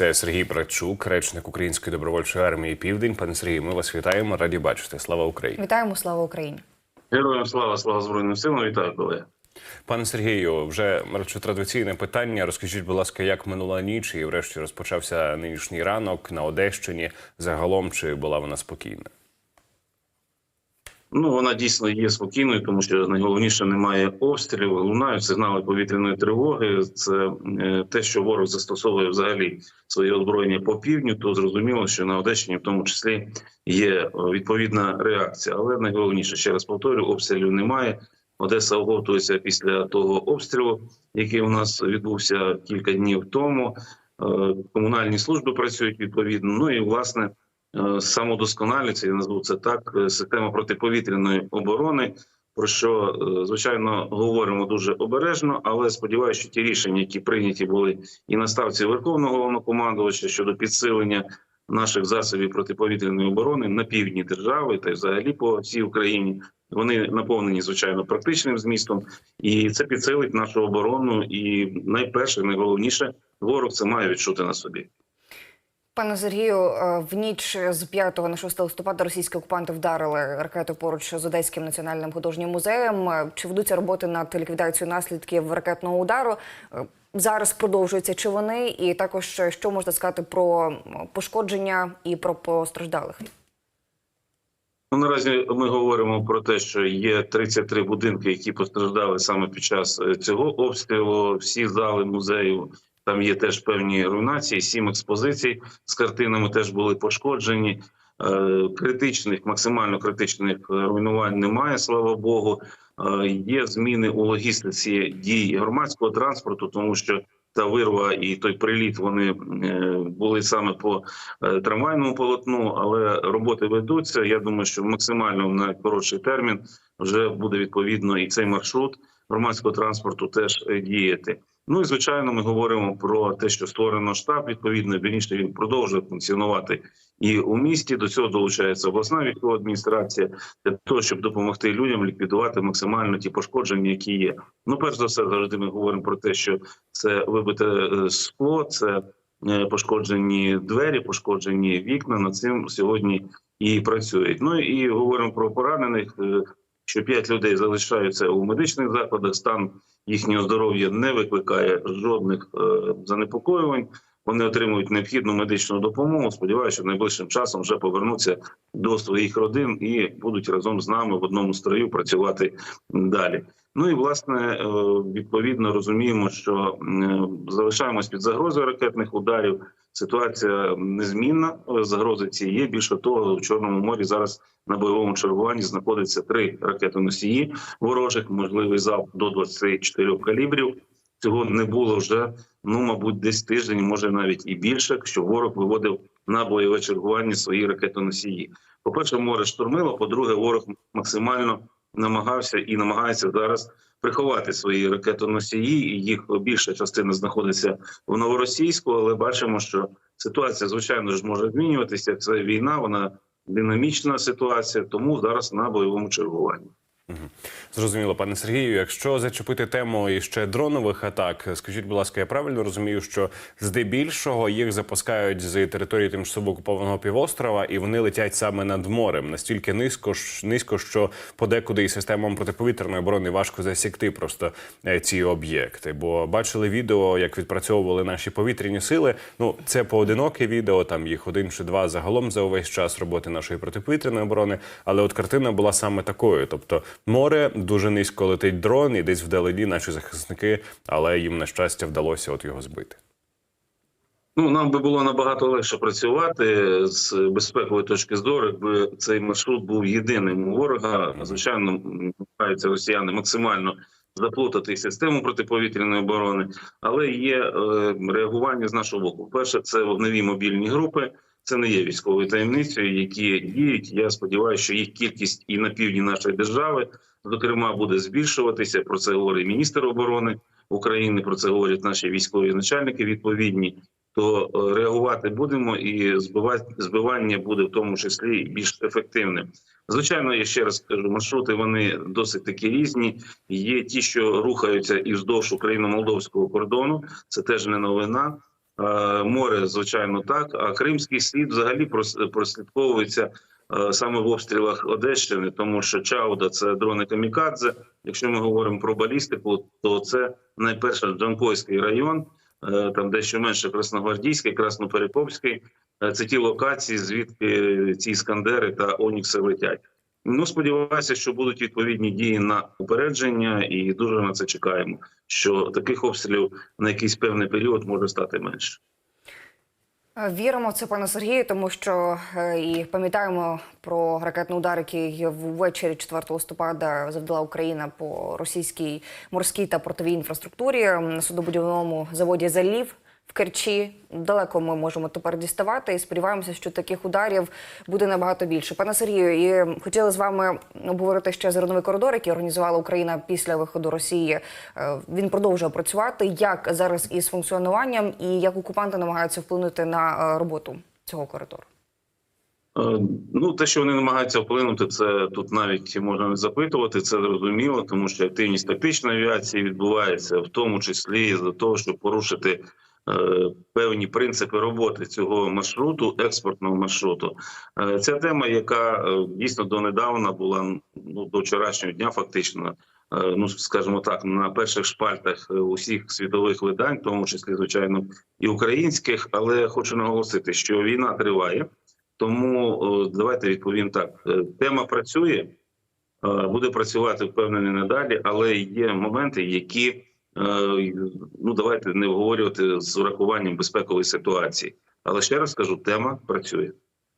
Це Сергій Братчук, речник Української добровольчої армії Південь. Пане Сергію, ми вас вітаємо. Раді бачити. Слава Україні. Вітаємо, слава Україні. Героям слава, слава Збройним силам, вітаю колеги. Пане Сергію, вже радше традиційне питання. Розкажіть, будь ласка, як минула ніч і врешті розпочався нинішній ранок на Одещині. Загалом чи була вона спокійна? Ну вона дійсно є спокійною, тому що найголовніше немає обстрілів. Лунають сигнали повітряної тривоги. Це е, те, що ворог застосовує взагалі своє озброєння по півдню. То зрозуміло, що на Одещині в тому числі є е, відповідна реакція. Але найголовніше ще раз повторю: обстрілів немає. Одеса оговтується після того обстрілу, який у нас відбувся кілька днів тому. Е, Комунальні служби працюють відповідно. Ну і власне самодосконалюється, я назву це так. е, Система протиповітряної оборони. Про що е, звичайно говоримо дуже обережно, але сподіваюся, що ті рішення, які прийняті були і на ставці Верховного головнокомандувача щодо підсилення наших засобів протиповітряної оборони на півдні держави та й взагалі по всій Україні, вони наповнені звичайно практичним змістом, і це підсилить нашу оборону. І найперше, найголовніше, ворог це має відчути на собі. Пане Сергію, е, в ніч з 5 на 6 листопада російські окупанти вдарили ракету поруч з Одеським національним художнім музеєм. Е, Чи ведуться роботи над ліквідацією наслідків ракетного удару? Е, Зараз продовжуються чи вони, і також що можна сказати про пошкодження і про постраждалих? Ну, наразі ми говоримо про те, що є 33 будинки, які постраждали саме під час цього обстрілу. Всі зали музею там є теж певні руйнації. Сім експозицій з картинами теж були пошкоджені. Е, Критичних, максимально критичних руйнувань немає, слава Богу. Е, Є зміни у логістиці дій громадського транспорту, тому що та вирва і той приліт вони е, були саме по трамвайному полотну, але роботи ведуться. Я думаю, що максимально в найкоротший термін вже буде відповідно і цей маршрут громадського транспорту теж діяти. Ну і звичайно, ми говоримо про те, що створено штаб. Відповідно, більніше він продовжує функціонувати і у місті. До цього долучається обласна військова адміністрація для того, щоб допомогти людям ліквідувати максимально ті пошкодження, які є. Ну, перш за все, завжди ми говоримо про те, що це вибите е, скло, це е, пошкоджені двері, пошкоджені вікна. Над цим сьогодні і працюють. Ну і говоримо про поранених. Що п'ять людей залишаються у медичних закладах, стан їхнього здоров'я не викликає жодних е, занепокоювань. Вони отримують необхідну медичну допомогу. Сподіваюся, що найближчим часом вже повернуться до своїх родин і будуть разом з нами в одному строю працювати далі. Ну і власне е, відповідно розуміємо, що е, залишаємось під загрозою ракетних ударів. Ситуація незмінна. е, Загрози ці є. Більше того, в чорному морі зараз на бойовому чергуванні знаходиться три ракетоносії ворожих, можливий залп до 24 калібрів. Цього не було вже ну, мабуть, десь тиждень, може навіть і більше, що ворог виводив на бойове чергування свої ракетоносії. По перше, море штурмило. По-друге, ворог максимально намагався і намагається зараз приховати свої ракетоносії. Їх більша частина знаходиться в новоросійську, але бачимо, що ситуація звичайно ж може змінюватися. Це війна, вона динамічна ситуація, тому зараз на бойовому чергуванні. Зрозуміло, пане Сергію. Якщо зачепити тему іще дронових атак, скажіть, будь ласка, я правильно розумію, що здебільшого їх запускають з території тимчасово окупованого півострова, і вони летять саме над морем настільки низько, низько, що подекуди і системам протиповітряної оборони важко засікти просто е, ці об'єкти. Бо бачили відео, як відпрацьовували наші повітряні сили. Ну це поодиноке відео, там їх один чи два загалом за увесь час роботи нашої протиповітряної оборони. Але от картина була саме такою: тобто море дуже низько летить дрон, і десь вдалині наші захисники, але їм на щастя вдалося от його збити. Ну, нам би було набагато легше працювати з безпекової точки зору, якби цей маршрут був єдиним у ворога. Звичайно, намагаються росіяни максимально заплутати систему протиповітряної оборони, але є е, реагування з нашого боку. Перше, це вогневі мобільні групи. Це не є військовою таємницею, які діють. Я сподіваюся, що їх кількість і на півдні нашої держави, зокрема, буде збільшуватися. Про це говорить міністр оборони України. Про це говорять наші військові начальники відповідні то е, реагувати будемо, і збивати збивання буде в тому числі більш ефективним. Звичайно, я ще раз кажу, маршрути вони досить такі різні. Є ті, що рухаються і вздовж україно-молдовського кордону. Це теж не новина. Е, Море, звичайно, так. А Кримський слід взагалі прослідковується е, саме в обстрілах Одещини, тому що Чауда це дрони камікадзе. Якщо ми говоримо про балістику, то це найперше Джанкойський район, е, там дещо менше Красногвардійський, Красноперекопський. Це ті локації, звідки ці іскандери та Онікси летять. Ну, сподіваюся, що будуть відповідні дії на упередження, і дуже на це чекаємо. Що таких обстрілів на якийсь певний період може стати менше. Е, Віримо в це, пане Сергію, тому що е, і пам'ятаємо про ракетний удар, який ввечері 4 листопада завдала Україна по російській морській та портовій інфраструктурі на судобудівному заводі Залів. В Керчі далеко ми можемо тепер діставати і сподіваємося, що таких ударів буде набагато більше. Пане Сергію, і хотіли з вами обговорити ще зерновий коридор, який організувала Україна після виходу Росії. Е, Він продовжує працювати. Як зараз із функціонуванням і як окупанти намагаються вплинути на е, роботу цього коридору? Е, Ну, те, що вони намагаються вплинути, це тут навіть можна не запитувати. Це зрозуміло, тому що активність тактичної авіації відбувається, в тому числі за того, щоб порушити певні принципи роботи цього маршруту, експортного маршруту. Е, Ця тема, яка е, дійсно донедавна була ну до вчорашнього дня, фактично. е, Ну, скажімо так, на перших шпальтах е, усіх світових видань, в тому числі, звичайно, і українських, але хочу наголосити, що війна триває. Тому давайте відповім так: Е, тема працює, е, буде працювати впевнений надалі, але є моменти, які е, ну давайте не обговорювати з урахуванням безпекової ситуації. Але ще раз кажу, тема працює.